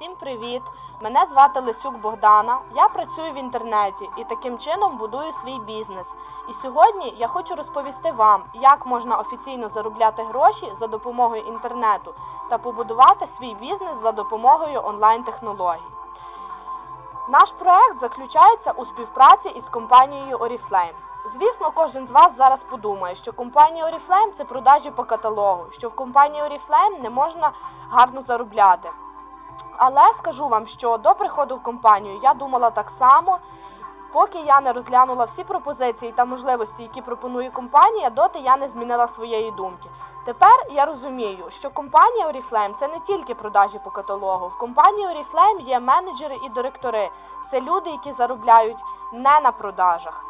Всім привіт! Мене звати Лисюк Богдана. Я працюю в інтернеті і таким чином будую свій бізнес. І сьогодні я хочу розповісти вам, як можна офіційно заробляти гроші за допомогою інтернету та побудувати свій бізнес за допомогою онлайн-технологій. Наш проект заключається у співпраці із компанією Oriflame. Звісно, кожен з вас зараз подумає, що компанія Oriflame – це продажі по каталогу, що в компанії Oriflame не можна гарно заробляти. Але скажу вам, що до приходу в компанію я думала так само. Поки я не розглянула всі пропозиції та можливості, які пропонує компанія, доти я не змінила своєї думки. Тепер я розумію, що компанія Oriflame – це не тільки продажі по каталогу. В компанії Oriflame є менеджери і директори. Це люди, які заробляють не на продажах.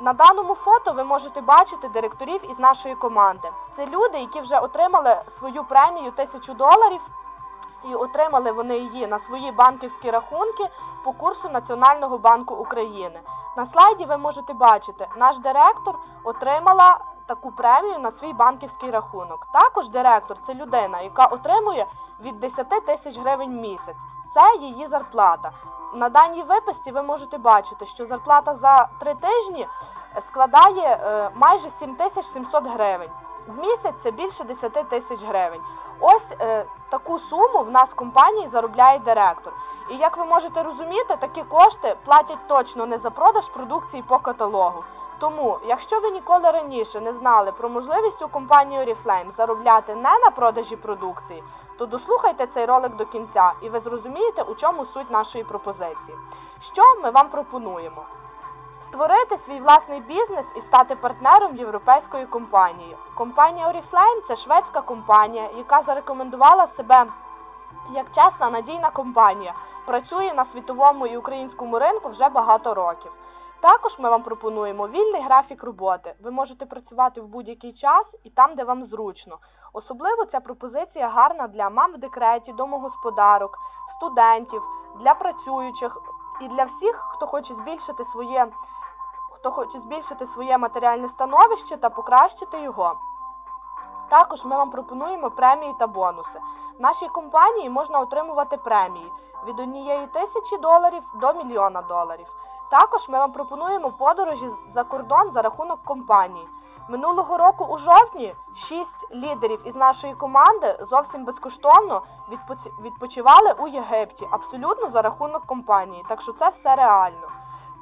На даному фото ви можете бачити директорів із нашої команди. Це люди, які вже отримали свою премію тисячу доларів і отримали вони її на свої банківські рахунки по курсу Національного банку України. На слайді ви можете бачити, наш директор отримала таку премію на свій банківський рахунок. Також директор це людина, яка отримує від 10 тисяч гривень в місяць. Це її зарплата. На даній виписці ви можете бачити, що зарплата за три тижні складає е, майже 7700 гривень. В місяць це більше 10 тисяч гривень. Ось е, таку суму в нас в компанії заробляє директор. І як ви можете розуміти, такі кошти платять точно не за продаж продукції по каталогу. Тому, якщо ви ніколи раніше не знали про можливість у компанії Oriflame заробляти не на продажі продукції, то дослухайте цей ролик до кінця і ви зрозумієте, у чому суть нашої пропозиції. Що ми вам пропонуємо? Створити свій власний бізнес і стати партнером європейської компанії. Компанія Oriflame – це шведська компанія, яка зарекомендувала себе як чесна надійна компанія. Працює на світовому і українському ринку вже багато років. Також ми вам пропонуємо вільний графік роботи. Ви можете працювати в будь-який час і там, де вам зручно. Особливо ця пропозиція гарна для мам в декреті, домогосподарок, студентів, для працюючих і для всіх, хто хоче збільшити своє хто хоче збільшити своє матеріальне становище та покращити його. Також ми вам пропонуємо премії та бонуси. В нашій компанії можна отримувати премії від однієї тисячі доларів до мільйона доларів. Також ми вам пропонуємо подорожі за кордон за рахунок компанії. Минулого року у жовтні шість лідерів із нашої команди зовсім безкоштовно відпочивали у Єгипті, абсолютно за рахунок компанії. Так що це все реально.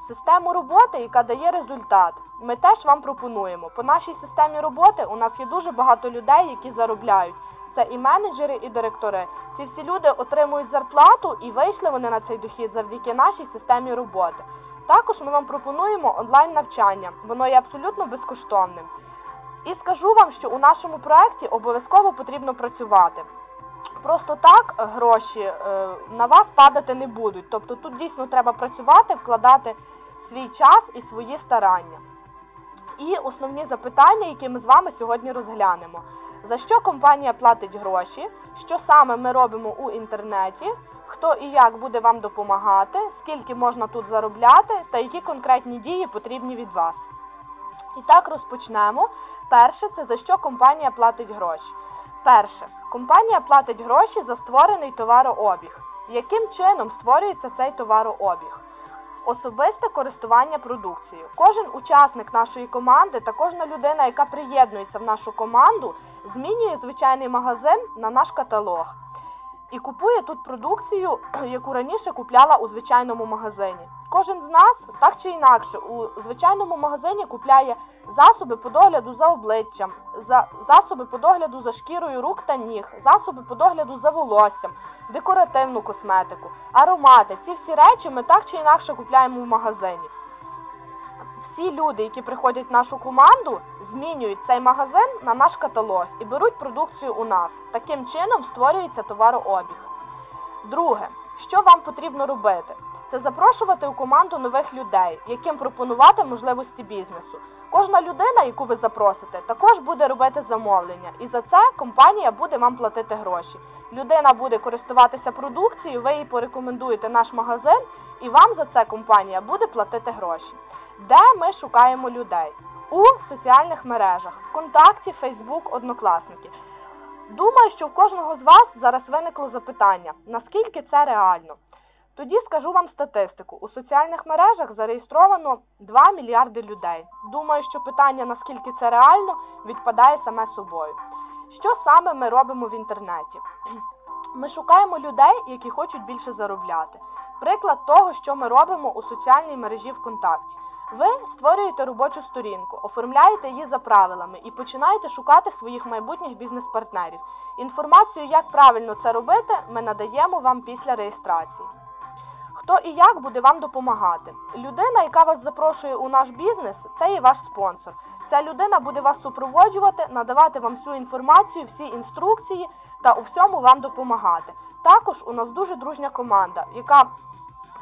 Систему роботи, яка дає результат, ми теж вам пропонуємо. По нашій системі роботи у нас є дуже багато людей, які заробляють. Це і менеджери, і директори. Ці всі люди отримують зарплату і вийшли вони на цей дохід завдяки нашій системі роботи. Також ми вам пропонуємо онлайн-навчання, воно є абсолютно безкоштовним. І скажу вам, що у нашому проєкті обов'язково потрібно працювати. Просто так гроші е, на вас падати не будуть. Тобто тут дійсно треба працювати, вкладати свій час і свої старання. І основні запитання, які ми з вами сьогодні розглянемо. За що компанія платить гроші, що саме ми робимо у інтернеті, хто і як буде вам допомагати, скільки можна тут заробляти та які конкретні дії потрібні від вас. І так розпочнемо. Перше, це за що компанія платить гроші. Перше, компанія платить гроші за створений товарообіг. Яким чином створюється цей товарообіг? Особисте користування продукцією. Кожен учасник нашої команди та кожна людина, яка приєднується в нашу команду, змінює звичайний магазин на наш каталог і купує тут продукцію, яку раніше купляла у звичайному магазині. Кожен з нас так чи інакше у звичайному магазині купляє засоби по догляду за обличчям, за засоби по догляду за шкірою рук та ніг, засоби по догляду за волоссям, декоративну косметику, аромати. Ці всі речі ми так чи інакше купляємо в магазині. Всі люди, які приходять в нашу команду, змінюють цей магазин на наш каталог і беруть продукцію у нас. Таким чином створюється товарообіг. Друге, що вам потрібно робити? Це запрошувати у команду нових людей, яким пропонувати можливості бізнесу. Кожна людина, яку ви запросите, також буде робити замовлення, і за це компанія буде вам платити гроші. Людина буде користуватися продукцією, ви їй порекомендуєте наш магазин, і вам за це компанія буде платити гроші. Де ми шукаємо людей? У соціальних мережах ВКонтакті, Фейсбук, Однокласники. Думаю, що в кожного з вас зараз виникло запитання, наскільки це реально. Тоді скажу вам статистику. У соціальних мережах зареєстровано 2 мільярди людей. Думаю, що питання, наскільки це реально, відпадає саме собою. Що саме ми робимо в інтернеті? Ми шукаємо людей, які хочуть більше заробляти. Приклад того, що ми робимо у соціальній мережі ВКонтакті. Ви створюєте робочу сторінку, оформляєте її за правилами і починаєте шукати своїх майбутніх бізнес-партнерів. Інформацію, як правильно це робити, ми надаємо вам після реєстрації. Хто і як буде вам допомагати? Людина, яка вас запрошує у наш бізнес, це і ваш спонсор. Ця людина буде вас супроводжувати, надавати вам всю інформацію, всі інструкції та у всьому вам допомагати. Також у нас дуже дружня команда, яка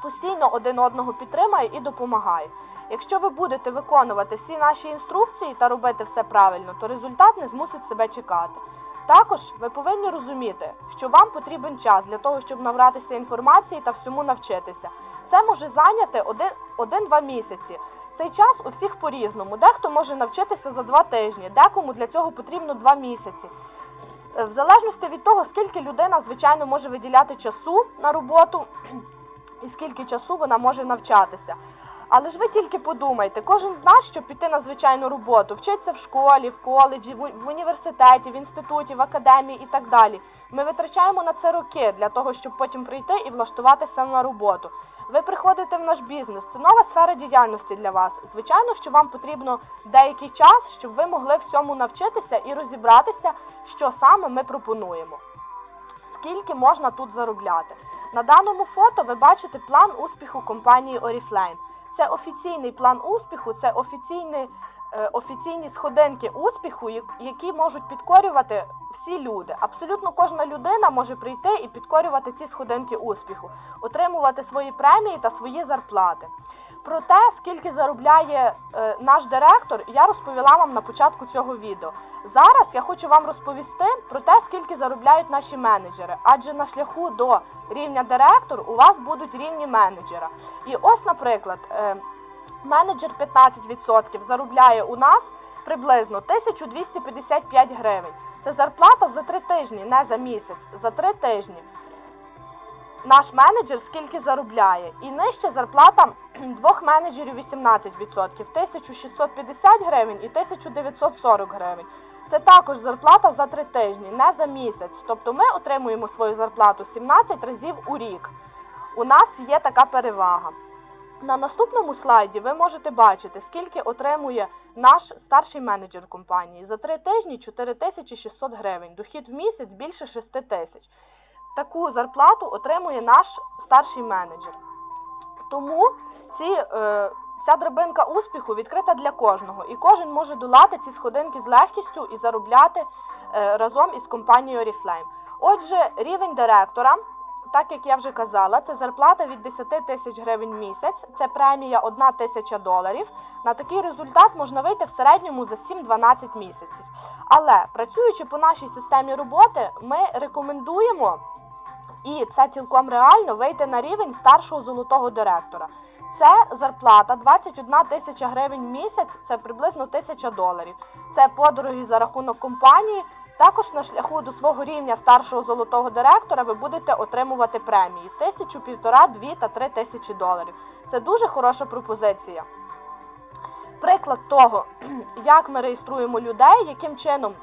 постійно один одного підтримує і допомагає. Якщо ви будете виконувати всі наші інструкції та робити все правильно, то результат не змусить себе чекати. Також ви повинні розуміти, що вам потрібен час для того, щоб набратися інформації та всьому навчитися. Це може зайняти один-два місяці. Цей час у всіх по-різному. Дехто може навчитися за два тижні, декому для цього потрібно два місяці. Е, в залежності від того, скільки людина, звичайно, може виділяти часу на роботу і скільки часу вона може навчатися. Але ж ви тільки подумайте, кожен з нас, щоб піти на звичайну роботу, вчиться в школі, в коледжі, в університеті, в інституті, в академії і так далі. Ми витрачаємо на це роки для того, щоб потім прийти і влаштуватися на роботу. Ви приходите в наш бізнес, це нова сфера діяльності для вас. Звичайно, що вам потрібно деякий час, щоб ви могли всьому навчитися і розібратися, що саме ми пропонуємо. Скільки можна тут заробляти? На даному фото ви бачите план успіху компанії Oriflame. Це офіційний план успіху, це офіційні, е, офіційні сходинки успіху, які можуть підкорювати всі люди. Абсолютно кожна людина може прийти і підкорювати ці сходинки успіху, отримувати свої премії та свої зарплати. Про те, скільки заробляє е, наш директор, я розповіла вам на початку цього відео. Зараз я хочу вам розповісти про те, скільки заробляють наші менеджери, адже на шляху до рівня директор у вас будуть рівні менеджера. І ось, наприклад, е, менеджер 15% заробляє у нас приблизно 1255 гривень. Це зарплата за три тижні, не за місяць, за три тижні. Наш менеджер скільки заробляє. І нижча зарплата двох менеджерів 18%, 1650 гривень і 1940 гривень. Це також зарплата за три тижні, не за місяць. Тобто ми отримуємо свою зарплату 17 разів у рік. У нас є така перевага. На наступному слайді ви можете бачити, скільки отримує наш старший менеджер компанії. За три тижні 4600 гривень. Дохід в місяць більше 6 тисяч. Таку зарплату отримує наш старший менеджер. Тому ці, е, ця драбинка успіху відкрита для кожного. І кожен може долати ці сходинки з легкістю і заробляти е, разом із компанією Oriflame. Отже, рівень директора так як я вже казала, це зарплата від 10 тисяч гривень в місяць, це премія 1 тисяча доларів. На такий результат можна вийти в середньому за 7-12 місяців. Але працюючи по нашій системі роботи, ми рекомендуємо, і це цілком реально, вийти на рівень старшого золотого директора. Це зарплата 21 тисяча гривень в місяць, це приблизно тисяча доларів. Це подороги за рахунок компанії. Також на шляху до свого рівня старшого золотого директора ви будете отримувати премії тисячу, півтора, дві та три тисячі доларів. Це дуже хороша пропозиція. Приклад того, як ми реєструємо людей, яким чином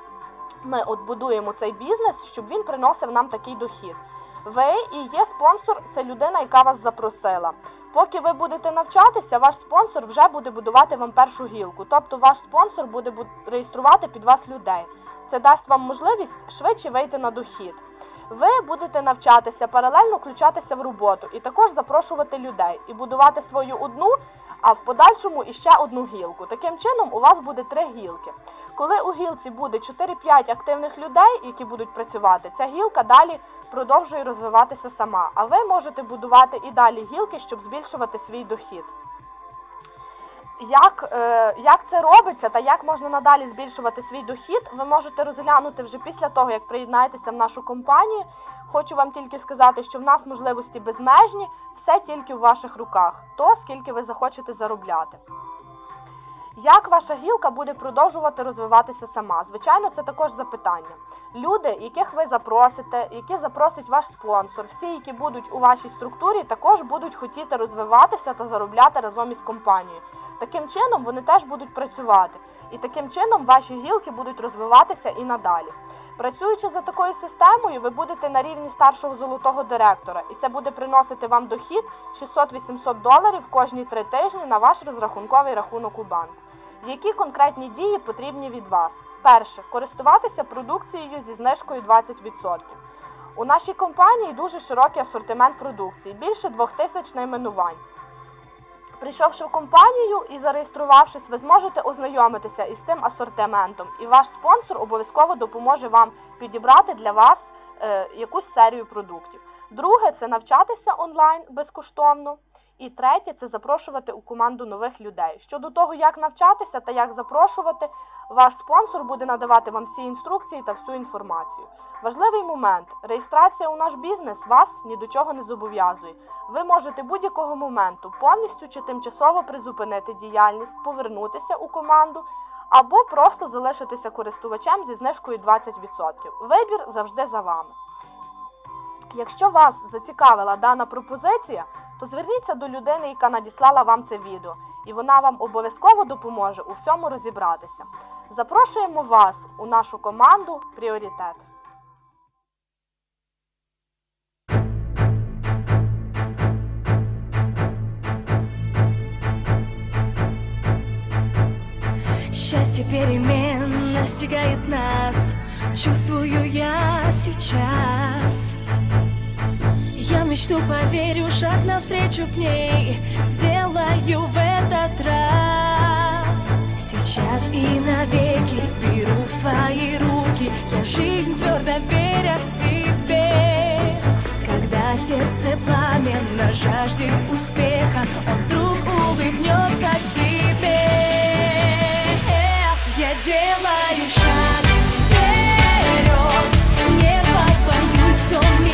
ми от будуємо цей бізнес, щоб він приносив нам такий дохід. Ви і є спонсор, це людина, яка вас запросила. Поки ви будете навчатися, ваш спонсор вже буде будувати вам першу гілку. Тобто ваш спонсор буде реєструвати під вас людей. Це дасть вам можливість швидше вийти на дохід. Ви будете навчатися, паралельно включатися в роботу і також запрошувати людей і будувати свою одну, а в подальшому іще одну гілку. Таким чином у вас буде три гілки. Коли у гілці буде 4-5 активних людей, які будуть працювати, ця гілка далі продовжує розвиватися сама. А ви можете будувати і далі гілки, щоб збільшувати свій дохід. Як е, як це робиться та як можна надалі збільшувати свій дохід, ви можете розглянути вже після того, як приєднаєтеся в нашу компанію. Хочу вам тільки сказати, що в нас можливості безмежні, все тільки в ваших руках, то скільки ви захочете заробляти. Як ваша гілка буде продовжувати розвиватися сама? Звичайно, це також запитання. Люди, яких ви запросите, які запросить ваш спонсор, всі, які будуть у вашій структурі, також будуть хотіти розвиватися та заробляти разом із компанією. Таким чином вони теж будуть працювати, і таким чином ваші гілки будуть розвиватися і надалі. Працюючи за такою системою, ви будете на рівні старшого золотого директора, і це буде приносити вам дохід 600-800 доларів кожні три тижні на ваш розрахунковий рахунок у банку. Які конкретні дії потрібні від вас? Перше користуватися продукцією зі знижкою 20%. У нашій компанії дуже широкий асортимент продукції, більше двох тисяч найменувань. Прийшовши в компанію і зареєструвавшись, ви зможете ознайомитися із цим асортиментом, і ваш спонсор обов'язково допоможе вам підібрати для вас е, якусь серію продуктів. Друге це навчатися онлайн безкоштовно. І третє це запрошувати у команду нових людей. Щодо того, як навчатися та як запрошувати, ваш спонсор буде надавати вам всі інструкції та всю інформацію. Важливий момент: реєстрація у наш бізнес вас ні до чого не зобов'язує. Ви можете будь-якого моменту повністю чи тимчасово призупинити діяльність, повернутися у команду або просто залишитися користувачем зі знижкою 20%. Вибір завжди за вами. Якщо вас зацікавила дана пропозиція, то зверніться до людини, яка надіслала вам це відео, і вона вам обов'язково допоможе у всьому розібратися. Запрошуємо вас у нашу команду Пріоритет. Счастье перемен настигает нас Чувствую я сейчас Я мечту поверю, шаг навстречу к ней Сделаю в этот раз Сейчас и навеки беру в свои руки. Я жизнь твердо веря себе. Когда сердце пламенно жаждет успеха Он вдруг улыбнется тебе. Я делаю шаг вперед Не побоюсь, он не